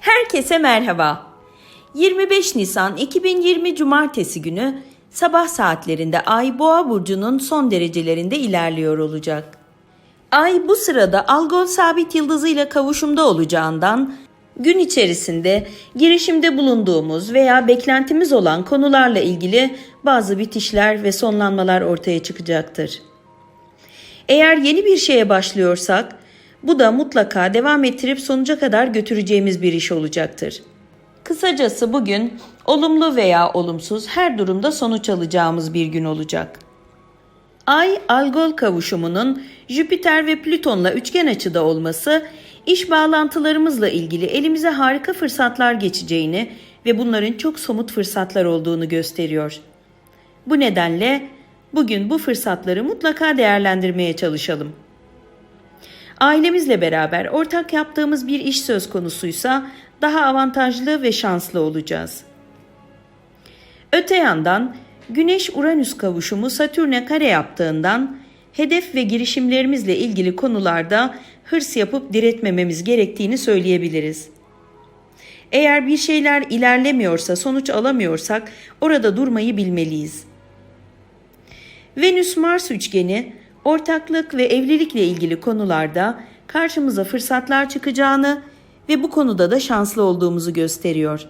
Herkese merhaba. 25 Nisan 2020 Cumartesi günü sabah saatlerinde Ay Boğa burcunun son derecelerinde ilerliyor olacak. Ay bu sırada Algol sabit yıldızıyla kavuşumda olacağından gün içerisinde girişimde bulunduğumuz veya beklentimiz olan konularla ilgili bazı bitişler ve sonlanmalar ortaya çıkacaktır. Eğer yeni bir şeye başlıyorsak bu da mutlaka devam ettirip sonuca kadar götüreceğimiz bir iş olacaktır. Kısacası bugün olumlu veya olumsuz her durumda sonuç alacağımız bir gün olacak. Ay Algol kavuşumunun Jüpiter ve Plüton'la üçgen açıda olması iş bağlantılarımızla ilgili elimize harika fırsatlar geçeceğini ve bunların çok somut fırsatlar olduğunu gösteriyor. Bu nedenle bugün bu fırsatları mutlaka değerlendirmeye çalışalım. Ailemizle beraber ortak yaptığımız bir iş söz konusuysa daha avantajlı ve şanslı olacağız. Öte yandan Güneş-Uranüs kavuşumu Satürn'e kare yaptığından hedef ve girişimlerimizle ilgili konularda hırs yapıp diretmememiz gerektiğini söyleyebiliriz. Eğer bir şeyler ilerlemiyorsa, sonuç alamıyorsak orada durmayı bilmeliyiz. Venüs-Mars üçgeni ortaklık ve evlilikle ilgili konularda karşımıza fırsatlar çıkacağını ve bu konuda da şanslı olduğumuzu gösteriyor.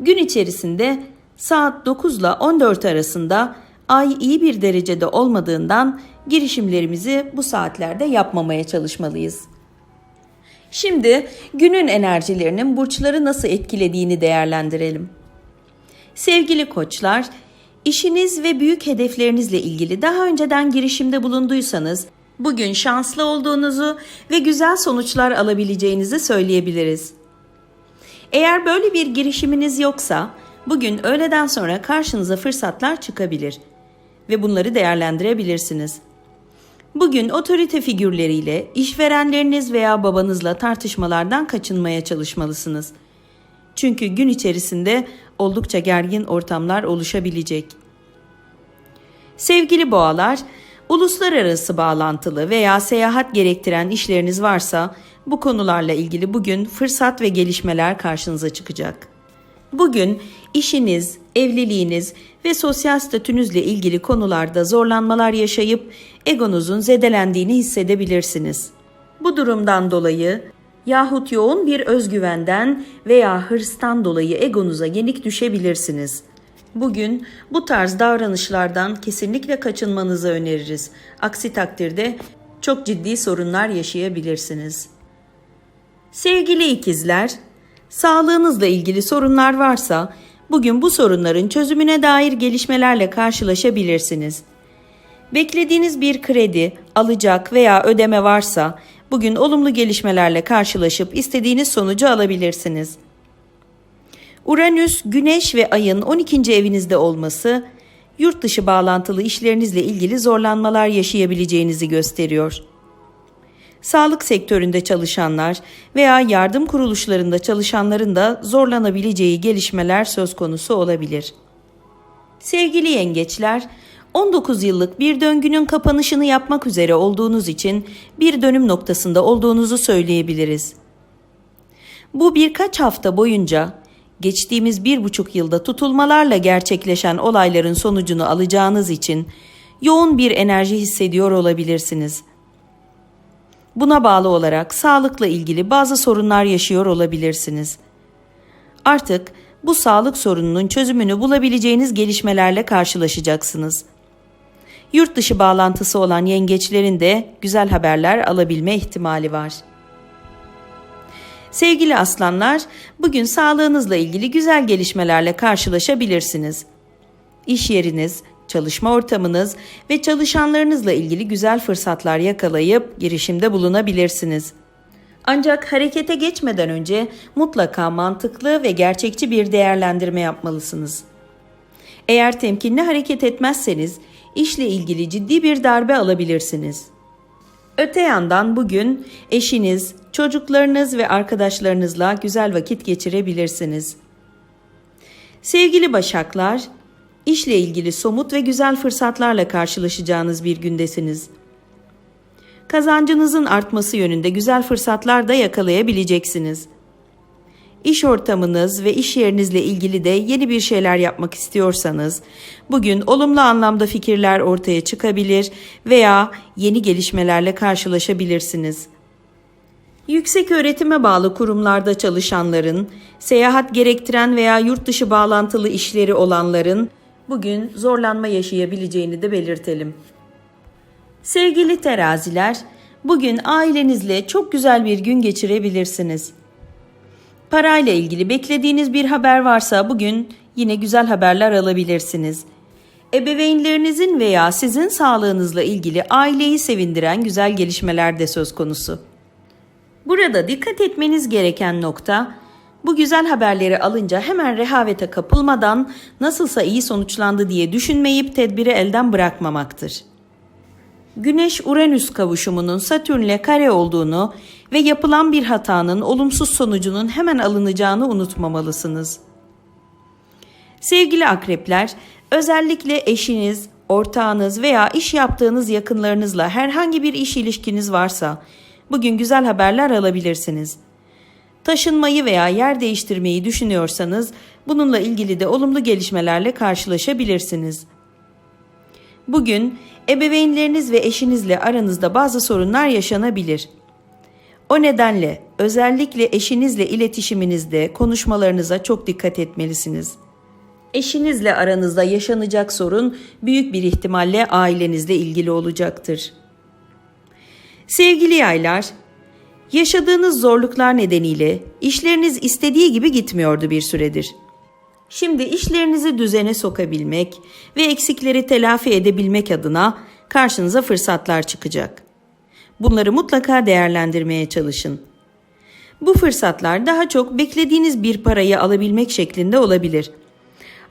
Gün içerisinde saat 9 ile 14 arasında ay iyi bir derecede olmadığından girişimlerimizi bu saatlerde yapmamaya çalışmalıyız. Şimdi günün enerjilerinin burçları nasıl etkilediğini değerlendirelim. Sevgili koçlar, işiniz ve büyük hedeflerinizle ilgili daha önceden girişimde bulunduysanız bugün şanslı olduğunuzu ve güzel sonuçlar alabileceğinizi söyleyebiliriz. Eğer böyle bir girişiminiz yoksa bugün öğleden sonra karşınıza fırsatlar çıkabilir ve bunları değerlendirebilirsiniz. Bugün otorite figürleriyle, işverenleriniz veya babanızla tartışmalardan kaçınmaya çalışmalısınız. Çünkü gün içerisinde oldukça gergin ortamlar oluşabilecek. Sevgili boğalar, uluslararası bağlantılı veya seyahat gerektiren işleriniz varsa bu konularla ilgili bugün fırsat ve gelişmeler karşınıza çıkacak. Bugün işiniz, evliliğiniz ve sosyal statünüzle ilgili konularda zorlanmalar yaşayıp egonuzun zedelendiğini hissedebilirsiniz. Bu durumdan dolayı yahut yoğun bir özgüvenden veya hırstan dolayı egonuza yenik düşebilirsiniz. Bugün bu tarz davranışlardan kesinlikle kaçınmanızı öneririz. Aksi takdirde çok ciddi sorunlar yaşayabilirsiniz. Sevgili ikizler, sağlığınızla ilgili sorunlar varsa bugün bu sorunların çözümüne dair gelişmelerle karşılaşabilirsiniz. Beklediğiniz bir kredi, alacak veya ödeme varsa bugün olumlu gelişmelerle karşılaşıp istediğiniz sonucu alabilirsiniz. Uranüs, Güneş ve Ay'ın 12. evinizde olması yurt dışı bağlantılı işlerinizle ilgili zorlanmalar yaşayabileceğinizi gösteriyor. Sağlık sektöründe çalışanlar veya yardım kuruluşlarında çalışanların da zorlanabileceği gelişmeler söz konusu olabilir. Sevgili yengeçler, 19 yıllık bir döngünün kapanışını yapmak üzere olduğunuz için bir dönüm noktasında olduğunuzu söyleyebiliriz. Bu birkaç hafta boyunca geçtiğimiz bir buçuk yılda tutulmalarla gerçekleşen olayların sonucunu alacağınız için yoğun bir enerji hissediyor olabilirsiniz. Buna bağlı olarak sağlıkla ilgili bazı sorunlar yaşıyor olabilirsiniz. Artık bu sağlık sorununun çözümünü bulabileceğiniz gelişmelerle karşılaşacaksınız. Yurt dışı bağlantısı olan yengeçlerin de güzel haberler alabilme ihtimali var. Sevgili aslanlar, bugün sağlığınızla ilgili güzel gelişmelerle karşılaşabilirsiniz. İş yeriniz, çalışma ortamınız ve çalışanlarınızla ilgili güzel fırsatlar yakalayıp girişimde bulunabilirsiniz. Ancak harekete geçmeden önce mutlaka mantıklı ve gerçekçi bir değerlendirme yapmalısınız. Eğer temkinli hareket etmezseniz işle ilgili ciddi bir darbe alabilirsiniz. Öte yandan bugün eşiniz, çocuklarınız ve arkadaşlarınızla güzel vakit geçirebilirsiniz. Sevgili Başaklar, işle ilgili somut ve güzel fırsatlarla karşılaşacağınız bir gündesiniz. kazancınızın artması yönünde güzel fırsatlar da yakalayabileceksiniz. İş ortamınız ve iş yerinizle ilgili de yeni bir şeyler yapmak istiyorsanız, bugün olumlu anlamda fikirler ortaya çıkabilir veya yeni gelişmelerle karşılaşabilirsiniz. Yüksek öğretime bağlı kurumlarda çalışanların, seyahat gerektiren veya yurt dışı bağlantılı işleri olanların bugün zorlanma yaşayabileceğini de belirtelim. Sevgili teraziler, bugün ailenizle çok güzel bir gün geçirebilirsiniz. Parayla ilgili beklediğiniz bir haber varsa bugün yine güzel haberler alabilirsiniz. Ebeveynlerinizin veya sizin sağlığınızla ilgili aileyi sevindiren güzel gelişmeler de söz konusu. Burada dikkat etmeniz gereken nokta bu güzel haberleri alınca hemen rehavete kapılmadan nasılsa iyi sonuçlandı diye düşünmeyip tedbiri elden bırakmamaktır. Güneş-Uranüs kavuşumunun Satürn'le kare olduğunu ve yapılan bir hatanın olumsuz sonucunun hemen alınacağını unutmamalısınız. Sevgili akrepler, özellikle eşiniz, ortağınız veya iş yaptığınız yakınlarınızla herhangi bir iş ilişkiniz varsa bugün güzel haberler alabilirsiniz. Taşınmayı veya yer değiştirmeyi düşünüyorsanız bununla ilgili de olumlu gelişmelerle karşılaşabilirsiniz. Bugün ebeveynleriniz ve eşinizle aranızda bazı sorunlar yaşanabilir. O nedenle özellikle eşinizle iletişiminizde konuşmalarınıza çok dikkat etmelisiniz. Eşinizle aranızda yaşanacak sorun büyük bir ihtimalle ailenizle ilgili olacaktır. Sevgili yaylar, yaşadığınız zorluklar nedeniyle işleriniz istediği gibi gitmiyordu bir süredir. Şimdi işlerinizi düzene sokabilmek ve eksikleri telafi edebilmek adına karşınıza fırsatlar çıkacak. Bunları mutlaka değerlendirmeye çalışın. Bu fırsatlar daha çok beklediğiniz bir parayı alabilmek şeklinde olabilir.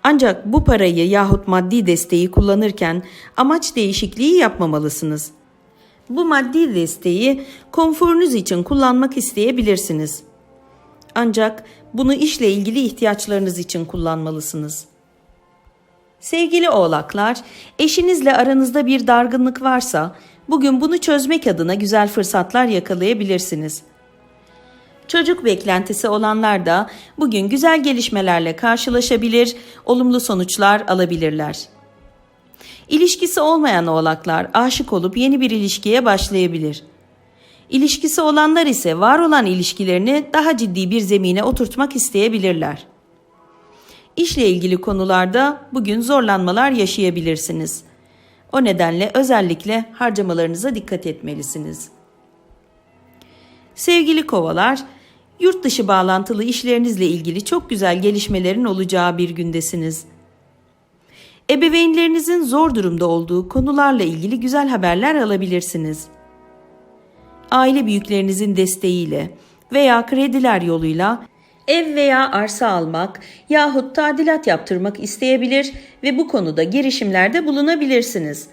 Ancak bu parayı yahut maddi desteği kullanırken amaç değişikliği yapmamalısınız. Bu maddi desteği konforunuz için kullanmak isteyebilirsiniz. Ancak bunu işle ilgili ihtiyaçlarınız için kullanmalısınız. Sevgili oğlaklar, eşinizle aranızda bir dargınlık varsa bugün bunu çözmek adına güzel fırsatlar yakalayabilirsiniz. Çocuk beklentisi olanlar da bugün güzel gelişmelerle karşılaşabilir, olumlu sonuçlar alabilirler. İlişkisi olmayan oğlaklar aşık olup yeni bir ilişkiye başlayabilir. İlişkisi olanlar ise var olan ilişkilerini daha ciddi bir zemine oturtmak isteyebilirler. İşle ilgili konularda bugün zorlanmalar yaşayabilirsiniz. O nedenle özellikle harcamalarınıza dikkat etmelisiniz. Sevgili kovalar, yurt dışı bağlantılı işlerinizle ilgili çok güzel gelişmelerin olacağı bir gündesiniz. Ebeveynlerinizin zor durumda olduğu konularla ilgili güzel haberler alabilirsiniz. Aile büyüklerinizin desteğiyle veya krediler yoluyla ev veya arsa almak yahut tadilat yaptırmak isteyebilir ve bu konuda girişimlerde bulunabilirsiniz.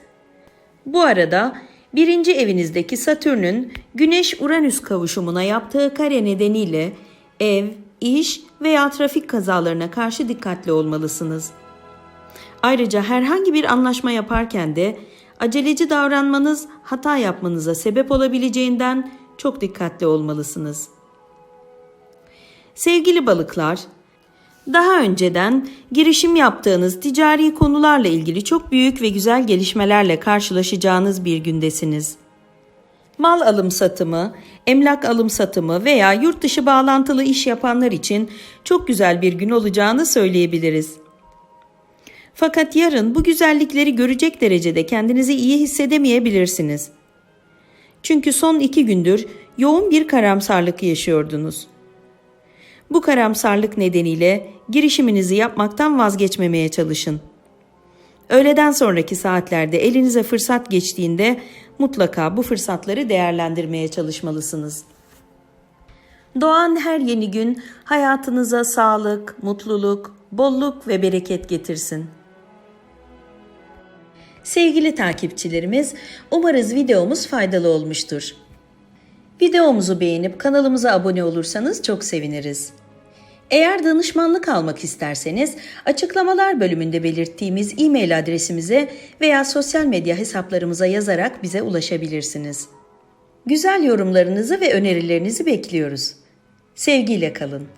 Bu arada birinci evinizdeki Satürn'ün Güneş-Uranüs kavuşumuna yaptığı kare nedeniyle ev, iş veya trafik kazalarına karşı dikkatli olmalısınız. Ayrıca herhangi bir anlaşma yaparken de aceleci davranmanız hata yapmanıza sebep olabileceğinden çok dikkatli olmalısınız. Sevgili balıklar, daha önceden girişim yaptığınız ticari konularla ilgili çok büyük ve güzel gelişmelerle karşılaşacağınız bir gündesiniz. Mal alım satımı, emlak alım satımı veya yurt dışı bağlantılı iş yapanlar için çok güzel bir gün olacağını söyleyebiliriz. Fakat yarın bu güzellikleri görecek derecede kendinizi iyi hissedemeyebilirsiniz. Çünkü son iki gündür yoğun bir karamsarlık yaşıyordunuz. Bu karamsarlık nedeniyle girişiminizi yapmaktan vazgeçmemeye çalışın. Öğleden sonraki saatlerde elinize fırsat geçtiğinde mutlaka bu fırsatları değerlendirmeye çalışmalısınız. Doğan her yeni gün hayatınıza sağlık, mutluluk, bolluk ve bereket getirsin. Sevgili takipçilerimiz, umarız videomuz faydalı olmuştur. Videomuzu beğenip kanalımıza abone olursanız çok seviniriz. Eğer danışmanlık almak isterseniz açıklamalar bölümünde belirttiğimiz e-mail adresimize veya sosyal medya hesaplarımıza yazarak bize ulaşabilirsiniz. Güzel yorumlarınızı ve önerilerinizi bekliyoruz. Sevgiyle kalın.